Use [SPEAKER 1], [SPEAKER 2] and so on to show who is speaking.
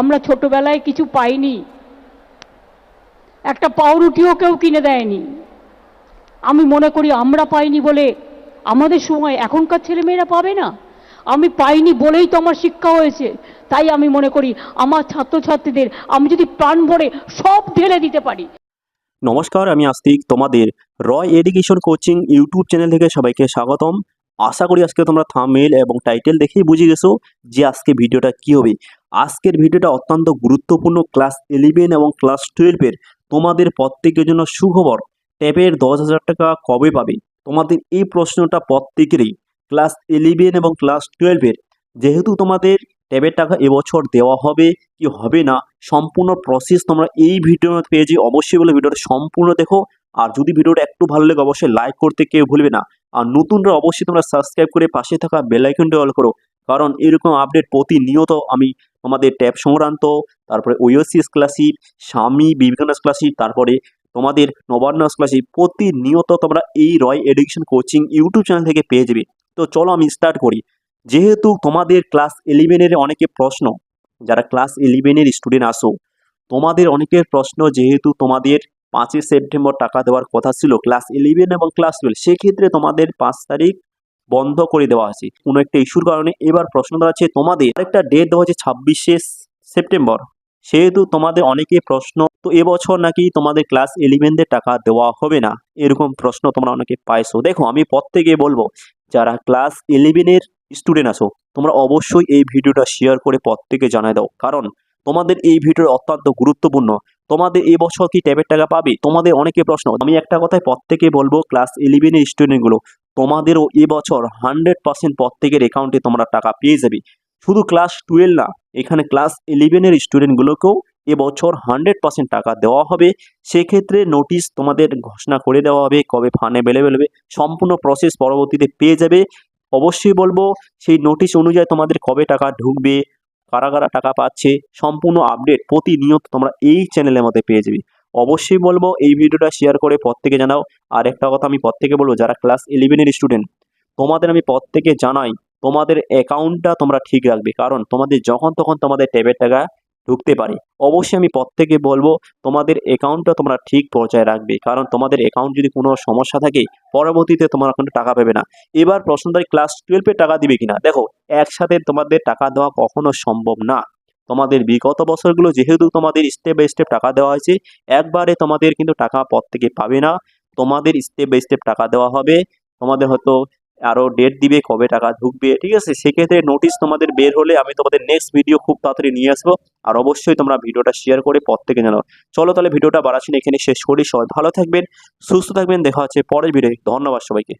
[SPEAKER 1] আমরা ছোটবেলায় কিছু পাইনি। একটা পাউরুটিও কেউ কিনে দেয়নি। আমি মনে করি আমরা পাইনি বলে আমাদের সময় এখনকার ছেলেমেয়েরা পাবে না। আমি পাইনি বলেই তো আমার শিক্ষা হয়েছে। তাই আমি মনে করি আমার ছাত্রছাত্রীদের আমি যদি প্রাণ ভরে সব ঢেলে দিতে পারি।
[SPEAKER 2] নমস্কার, আমি আস্তিক। তোমাদের Roy education coaching YouTube channel থেকে সবাইকে স্বাগতম। আশা করি আজকে তোমরা থামেল এবং টাইটেল দেখেই বুঝে গেছো যে আজকে ভিডিওটা কী হবে। আজকের ভিডিওটা অত্যন্ত গুরুত্বপূর্ণ ক্লাস ইলেভেন এবং ক্লাস টুয়েলভের তোমাদের প্রত্যেকের জন্য সুখবর। ট্যাবের দশ হাজার টাকা কবে পাবে? তোমাদের এই প্রশ্নটা প্রত্যেকেরই। ক্লাস ইলেভেন এবং ক্লাস টুয়েলভের যেহেতু তোমাদের ট্যাবের টাকা এবছর দেওয়া হবে কি হবে না, সম্পূর্ণ প্রসেস তোমরা এই ভিডিওর পেয়েছি অবশ্যই বলে ভিডিওটা সম্পূর্ণ দেখো। আর যদি ভিডিওটা একটু ভালো লাগে অবশ্যই লাইক করতে কেউ ভুলবে না। আর নতুনরা অবশ্যই তোমরা সাবস্ক্রাইব করে পাশে থাকা বেল আইকনটা অল করো। কারণ এরকম আপডেট প্রতিনিয়ত আমি তোমাদের ট্যাব সংক্রান্ত, তারপরে ওইওসি স্কলারশিপ স্বামী বিবেকানন্দ স্কলারশিপ তারপরে তোমাদের নবান্ন স্কলারশিপ প্রতিনিয়ত তোমরা এই Roy education coaching YouTube channel থেকে পেয়ে যাবে। তো চলো আমি স্টার্ট করি। যেহেতু তোমাদের ক্লাস ইলেভেনের অনেকে প্রশ্ন, যারা ক্লাস ইলেভেনের স্টুডেন্ট আসো, তোমাদের অনেকের প্রশ্ন যেহেতু তোমাদের পাঁচই সেপ্টেম্বর টাকা দেওয়ার কথা ছিল, ক্লাস ইলেভেন এবং ক্লাস টুয়েলভ সেক্ষেত্রে তোমাদের পাঁচ তারিখ বন্ধ করে দেওয়া আছে কোনো একটা ইস্যুর কারণে। এবার প্রশ্ন দাঁড়াচ্ছে তোমাদের। একটা ডেট দেওয়া হচ্ছে ছাব্বিশে সেপ্টেম্বর। সেহেতু তোমাদের অনেকে প্রশ্ন, তো এবছর নাকি তোমাদের ক্লাস ইলেভেনদের টাকা দেওয়া হবে না? এরকম প্রশ্ন তোমরা অনেকে পাইছো। দেখো, আমি প্রত্যেকে বলব, যারা ক্লাস ইলেভেনের স্টুডেন্ট আছো, তোমরা অবশ্যই এই ভিডিওটা শেয়ার করে প্রত্যেকে জানাই দাও। কারণ তোমাদের এই ভিডিও অত্যন্ত গুরুত্বপূর্ণ। তোমাদের এই বছর কি ট্যাবের টাকা পাবে? তোমাদের অনেকে প্রশ্ন। আমি একটা কথাই প্রত্যেকে বলব ক্লাস ইলেভেনের স্টুডেন্টগুলো তোমাদেরও এবছর হান্ড্রেড পার্সেন্ট প্রত্যেকের অ্যাকাউন্টে তোমরা টাকা পেয়ে যাবে। শুধু ক্লাস টুয়েলভ না, এখানে ক্লাস ইলেভেনের স্টুডেন্টগুলোকেও এবছর হান্ড্রেড পার্সেন্ট টাকা দেওয়া হবে। সেক্ষেত্রে নোটিশ তোমাদের ঘোষণা করে দেওয়া হবে, কবে ফান্ড অ্যাভেলেবেল হবে, সম্পূর্ণ প্রসেস পরবর্তীতে পেয়ে যাবে। অবশ্যই বলব, সেই নোটিশ অনুযায়ী তোমাদের কবে টাকা ঢুকবে, কারা কারা টাকা পাচ্ছে, সম্পূর্ণ আপডেট প্রতিনিয়ত তোমরা এই চ্যানেলের মধ্যে পেয়ে যাবে। অবশ্যই বলব এই ভিডিওটা শেয়ার করে প্রত্যেকে জানাও। আর একটা কথা আমি প্রত্যেকে বলব, যারা ক্লাস ইলেভেনের স্টুডেন্ট তোমাদের আমি প্রত্যেকে জানাই, তোমাদের অ্যাকাউন্টটা তোমরা ঠিক রাখবে। কারণ তোমাদের যখন তখন তোমাদের ট্যাবের টাকা ঢুকতে পারে। অবশ্যই আমি প্রত্যেকে বলব, তোমাদের অ্যাকাউন্টটা তোমরা ঠিক পর্যায়ে রাখবে। কারণ তোমাদের অ্যাকাউন্ট যদি কোনো সমস্যা থাকে, পরবর্তীতে তোমার অ্যাকাউন্টে টাকা পাবে না। এবার প্রশ্নদারি ক্লাস টুয়েলভে টাকা দিবে কিনা? দেখো, একসাথে তোমাদের টাকা দেওয়া কখনো সম্ভব না। তোমাদের বিগত বছরগুলো যেহেতু তোমাদের স্টেপ বাই স্টেপ টাকা দেওয়া হয়েছে, একবারে তোমাদের কিন্তু টাকা পর থেকে পাবে না। তোমাদের স্টেপ বাই স্টেপ টাকা দেওয়া হবে। তোমাদের হয়তো আরও ডেট দিবে, কবে টাকা ঢুকবে, ঠিক আছে? সেক্ষেত্রে নোটিশ তোমাদের বের হলে আমি তোমাদের নেক্সট ভিডিও খুব তাড়াতাড়ি নিয়ে আসব। আর অবশ্যই তোমরা ভিডিওটা শেয়ার করে প্রত্যেকে জানাও। চলো তাহলে ভিডিওটা বাড়াচ্ছি এখানে শেষ করি। সবাই ভালো থাকবেন, সুস্থ থাকবেন, দেখা হচ্ছে পরের ভিডিও ধন্যবাদ সবাইকে।